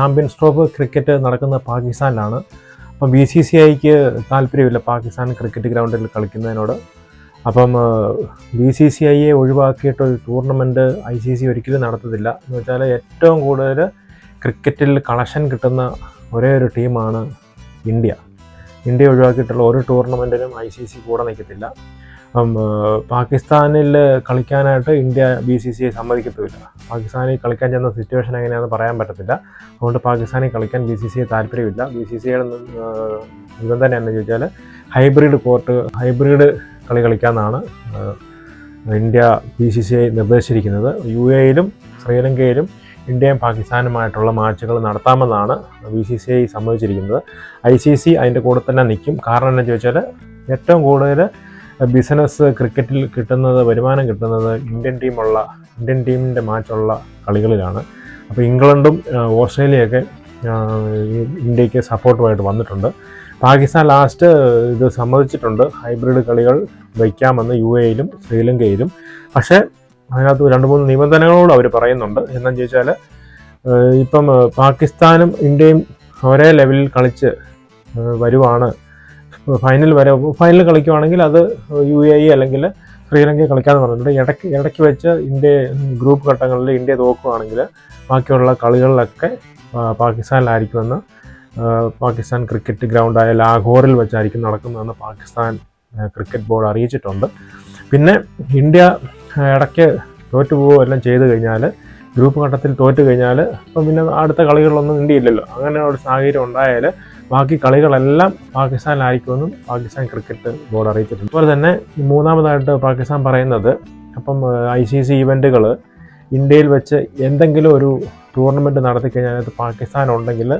Champions ട്രോഫ് cricket നടക്കുന്ന പാകിസ്ഥാനിലാണ്. അപ്പം B C C ഐക്ക് താല്പര്യമില്ല പാകിസ്ഥാൻ ക്രിക്കറ്റ് ഗ്രൗണ്ടിൽ കളിക്കുന്നതിനോട്. അപ്പം ബി സി സി ഐയെ ഒഴിവാക്കിയിട്ട് ഒരു ടൂർണമെന്റ് ഐ സി സി ഒരിക്കലും നടത്തത്തില്ല. എന്ന് വെച്ചാൽ ഏറ്റവും കൂടുതൽ ക്രിക്കറ്റിൽ കളക്ഷൻ കിട്ടുന്ന ഒരേ ഒരു ടീമാണ് ഇന്ത്യ. ഇന്ത്യ ഒഴിവാക്കിയിട്ടുള്ള ഒരു ടൂർണമെന്റിനും ഐ സി സി കൂടെ നിൽക്കത്തില്ല. പാകിസ്ഥാനിൽ കളിക്കാനായിട്ട് India B C C I സമ്മതിക്കത്തുമില്ല. പാകിസ്ഥാനിൽ കളിക്കാൻ ചെന്ന സിറ്റുവേഷൻ എങ്ങനെയാണെന്ന് പറയാൻ പറ്റത്തില്ല. അതുകൊണ്ട് പാകിസ്ഥാനിൽ കളിക്കാൻ ബി സി സി ഐ താല്പര്യമില്ല. ബി സി സി ഐയുടെ നിബന്ധന തന്നെയാണെന്ന് ചോദിച്ചാൽ ഹൈബ്രിഡ് കോർട്ട് ഹൈബ്രിഡ് കളി കളിക്കാമെന്നാണ് India B C C I നിർദ്ദേശിച്ചിരിക്കുന്നത്. U എയിലും ശ്രീലങ്കയിലും ഇന്ത്യയും പാകിസ്ഥാനുമായിട്ടുള്ള മാച്ചുകൾ നടത്താമെന്നാണ് ബി സി സി ഐ സമ്മതിച്ചിരിക്കുന്നത്. ഐ സി സി അതിന്റെ കൂടെ തന്നെ നിൽക്കും. കാരണം എന്താണെന്ന് ചോദിച്ചാൽ ഏറ്റവും കൂടുതൽ ബിസിനസ് ക്രിക്കറ്റിൽ കിട്ടുന്നത് വരുമാനം കിട്ടുന്നത് ഇന്ത്യൻ ടീമുള്ള ഇന്ത്യൻ ടീമിന്റെ മാച്ചുള്ള കളികളിലാണ്. അപ്പോൾ ഇംഗ്ലണ്ടും ഓസ്ട്രേലിയയൊക്കെ ഇന്ത്യയ്ക്ക് സപ്പോർട്ടുമായിട്ട് വന്നിട്ടുണ്ട്. പാകിസ്ഥാൻ ലാസ്റ്റ് ഇത് സമ്മതിച്ചിട്ടുണ്ട്. ഹൈബ്രിഡ് കളികൾ വയ്ക്കാമെന്ന് യു എയിലും ശ്രീലങ്കയിലും. പക്ഷേ അതിനകത്ത് രണ്ട് മൂന്ന് നിബന്ധനകളോട് അവർ പറയുന്നുണ്ട്. എന്താണെന്ന് ചോദിച്ചാൽ ഇപ്പം പാകിസ്ഥാനും ഇന്ത്യയും ഒരേ ലെവലിൽ കളിച്ച് വരുവാണ്. ഫൈനൽ വരെ ഫൈനൽ കളിക്കുവാണെങ്കിൽ അത് യു എ ഇ അല്ലെങ്കിൽ ശ്രീലങ്ക കളിക്കാമെന്ന് പറഞ്ഞിട്ടുണ്ട് ഇടയ്ക്ക് ഇടയ്ക്ക് വെച്ച് ഇന്ത്യ ഗ്രൂപ്പ് ഘട്ടങ്ങളിൽ ഇന്ത്യ തോക്കുകയാണെങ്കിൽ ബാക്കിയുള്ള കളികളിലൊക്കെ പാകിസ്ഥാനിലായിരിക്കുമെന്ന് പാകിസ്ഥാൻ ക്രിക്കറ്റ് ഗ്രൗണ്ടായ ലാഹോറിൽ വെച്ചായിരിക്കും നടക്കുന്നതെന്ന് പാകിസ്ഥാൻ ക്രിക്കറ്റ് ബോർഡ് അറിയിച്ചിട്ടുണ്ട്. പിന്നെ ഇന്ത്യ ഇടയ്ക്ക് തോറ്റു പോവുകയോ എല്ലാം ചെയ്തു കഴിഞ്ഞാൽ ഗ്രൂപ്പ് ഘട്ടത്തിൽ തോറ്റു കഴിഞ്ഞാൽ ഇപ്പം പിന്നെ അടുത്ത കളികളൊന്നും ഇന്ത്യയില്ലല്ലോ അങ്ങനെ ഒരു സാഹചര്യം ഉണ്ടായാൽ ബാക്കി കളികളെല്ലാം പാകിസ്ഥാനിലായിരിക്കുമെന്നും പാകിസ്ഥാൻ ക്രിക്കറ്റ് ബോർഡ് അറിയിച്ചിട്ടുണ്ട്. അതുപോലെ തന്നെ മൂന്നാമതായിട്ട് പാകിസ്ഥാൻ പറയുന്നത് അപ്പം ഐ സി സി ഇവന്റുകൾ ഇന്ത്യയിൽ വെച്ച് എന്തെങ്കിലും ഒരു ടൂർണമെന്റ് നടത്തിക്കഴിഞ്ഞാൽ അത് പാകിസ്ഥാൻ ഉണ്ടെങ്കിൽ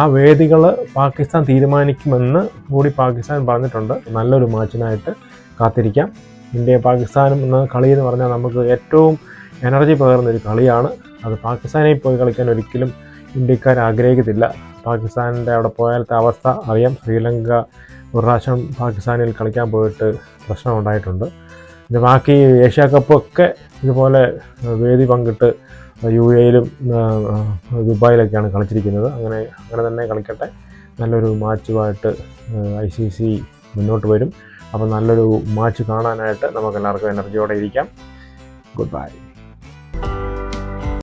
ആ വേദികൾ പാകിസ്ഥാൻ തീരുമാനിക്കുമെന്ന് കൂടി പാകിസ്ഥാൻ പറഞ്ഞിട്ടുണ്ട്. നല്ലൊരു മാച്ചിനായിട്ട് കാത്തിരിക്കാം. ഇന്ത്യ പാകിസ്ഥാനും എന്ന കളി എന്ന് പറഞ്ഞാൽ നമുക്ക് ഏറ്റവും എനർജി പകർന്ന ഒരു കളിയാണ്. അത് പാകിസ്ഥാനിൽ പോയി കളിക്കാൻ ഒരിക്കലും ഇന്ത്യക്കാർ ആഗ്രഹിക്കത്തില്ല. പാകിസ്ഥാനിന്റെ അവിടെ പോയാലത്തെ അവസ്ഥ അറിയാം. ശ്രീലങ്ക ഒരു പ്രാവശ്യം പാകിസ്ഥാനിൽ കളിക്കാൻ പോയിട്ട് പ്രശ്നം ഉണ്ടായിട്ടുണ്ട്. പിന്നെ ബാക്കി ഏഷ്യ കപ്പൊക്കെ ഇതുപോലെ വേദി പങ്കിട്ട് യു എയിലും ദുബായിലൊക്കെയാണ് കളിച്ചിരിക്കുന്നത്. അങ്ങനെ അങ്ങനെ തന്നെ കളിക്കട്ടെ. നല്ലൊരു മാച്ചുമായിട്ട് ഐ സി സി മുന്നോട്ട് വരും. അപ്പോൾ നല്ലൊരു മാച്ച് കാണാനായിട്ട് നമുക്ക് എല്ലാവർക്കും എനർജിയോടെ ഇരിക്കാം. Good bye